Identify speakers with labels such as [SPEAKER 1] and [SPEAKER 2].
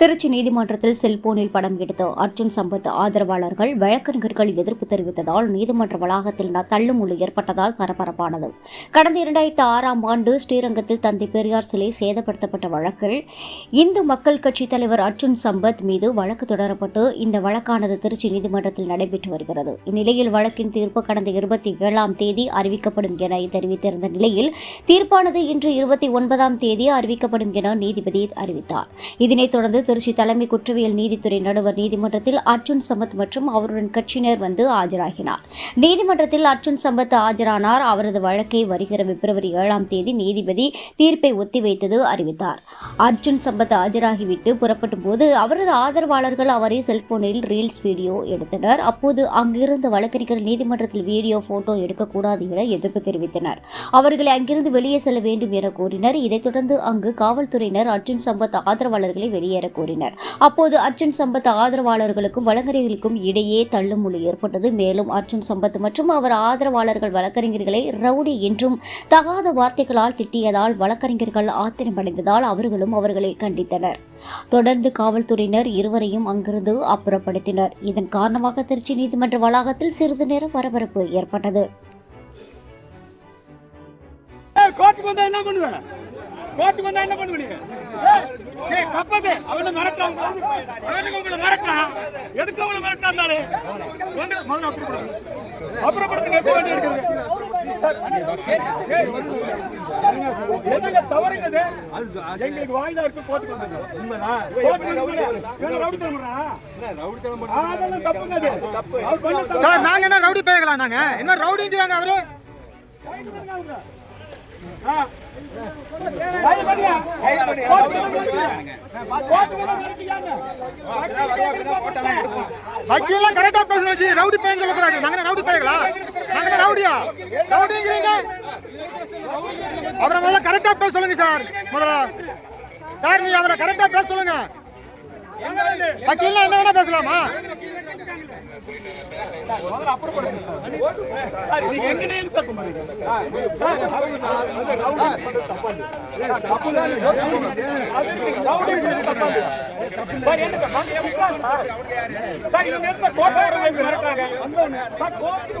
[SPEAKER 1] திருச்சி நீதிமன்றத்தில் செல்போனில் படம் எடுத்த அர்ஜுன் சம்பத் ஆதரவாளர்கள் வழக்கறிஞர்கள் எதிர்ப்பு தெரிவித்ததால் நீதிமன்ற வளாகத்தில் தள்ளுமுள்ளு ஏற்பட்டதால் பரபரப்பானது. கடந்த இரண்டாயிரத்தி ஆறாம் ஆண்டு ஸ்ரீரங்கத்தில் தந்தை பெரியார் சிலை சேதப்படுத்தப்பட்ட வழக்கில் இந்து மக்கள் கட்சி தலைவர் அர்ஜுன் சம்பத் மீது வழக்கு தொடரப்பட்டு இந்த வழக்கானது திருச்சி நீதிமன்றத்தில் நடைபெற்று வருகிறது. இந்நிலையில் வழக்கின் தீர்ப்பு கடந்த இருபத்தி ஏழாம் தேதி அறிவிக்கப்படும் என தெரிவித்திருந்த நிலையில் தீர்ப்பானது இன்று இருபத்தி ஒன்பதாம் தேதி அறிவிக்கப்படும் என நீதிபதி அறிவித்தார். இதனைத் தொடர்ந்து திருச்சி தலைமை குற்றவியல் நீதித்துறை நடுவர் நீதிமன்றத்தில் அர்ஜுன் சம்பத் மற்றும் அவருடன் கட்சியினர் வந்து ஆஜராகினார். நீதிமன்றத்தில் அர்ஜுன் சம்பத் ஆஜரானார். அவரது வழக்கை வருகிற பிப்ரவரி ஏழாம் தேதி நீதிபதி தீர்ப்பை ஒத்திவைத்தது அறிவித்தார். அர்ஜுன் சம்பத் ஆஜராகிவிட்டு புறப்பட்ட போது அவரது ஆதரவாளர்கள் அவரை செல்போனில் ரீல்ஸ் வீடியோ எடுத்தனர். அப்போது அங்கிருந்த வழக்கறிஞர் நீதிமன்றத்தில் வீடியோ போட்டோ எடுக்கக்கூடாது என எதிர்ப்பு தெரிவித்தனர். அவர்களை அங்கிருந்து வெளியே செல்ல வேண்டும் என கூறினர் இதைத் தொடர்ந்து அங்கு காவல்துறையினர் அர்ஜுன் சம்பத் ஆதரவாளர்களை வெளியேற கூறினர். அப்போது அர்ஜுன் சம்பத் ஆதரவாளர்களுக்கும் வழக்கறிஞர்களுக்கும் இடையே தள்ளுமுள்ளு ஏற்பட்டது. மேலும் அர்ஜுன் சம்பத் மற்றும் அவர் ஆதரவாளர்கள் வழக்கறிஞர்களை ரவுடி என்றும் தகாத வார்த்தைகளால் திட்டியதால் வழக்கறிஞர்கள் ஆத்திரமடைந்ததால் அவர்களும் அவர்களை கண்டித்தனர். தொடர்ந்து காவல்துறையினர் இருவரையும் அங்கிருந்து அப்புறப்படுத்தினர். இதன் காரணமாக திருச்சி நீதிமன்ற வளாகத்தில் சிறிது நேரம் பரபரப்பு ஏற்பட்டது.
[SPEAKER 2] கோர்ட்டுக்கு வந்தா என்ன பண்ணுவ? கோர்ட்டுக்கு வந்தா என்ன பண்ணுவ கப்பது அவனை மிரட்டான் அவனுக்கு உங்களை மிரட்டான் எதுக்கு அவனை மிரட்டான் நானு வந்து முதல்ல அப்புறப்படுத்து அப்புறப்படுத்து நிறுத்த வேண்டி இருக்குது என்னங்க தவறுங்க இது? எங்களுக்கு வாய்தா இருக்கு? அதெல்லாம் தப்புங்க தப்பு.
[SPEAKER 3] சார் நாங்க என்ன ரவுடி பேகலா நாங்க? என்ன ரவுடிங்கிறாங்க அவரு.
[SPEAKER 2] ஆ. கைது பண்ணியா?
[SPEAKER 3] கரெக்டா பேசணும் வச்சு ரவுடி பையன் சொல்லக்கூடாது. நாங்க ரவுடி பேகலா நாங்க ரவுடியா? ரவுடிங்கிறீங்க? அவரை முதல்ல கரெக்டா பேச சொல்லுங்க சார் முதல்ல. சார் நீ அவரை கரெக்டா பேச சொல்லுங்க. வக்கீல்லாம் என்ன வேணா பேசலாமா?
[SPEAKER 2] Sir. Sir, sir sir, sir, sir, sir? Sir, இவங்க சார் கோர்ட்டுக்கு வரவங்க சார், கோர்ட்டுக்கு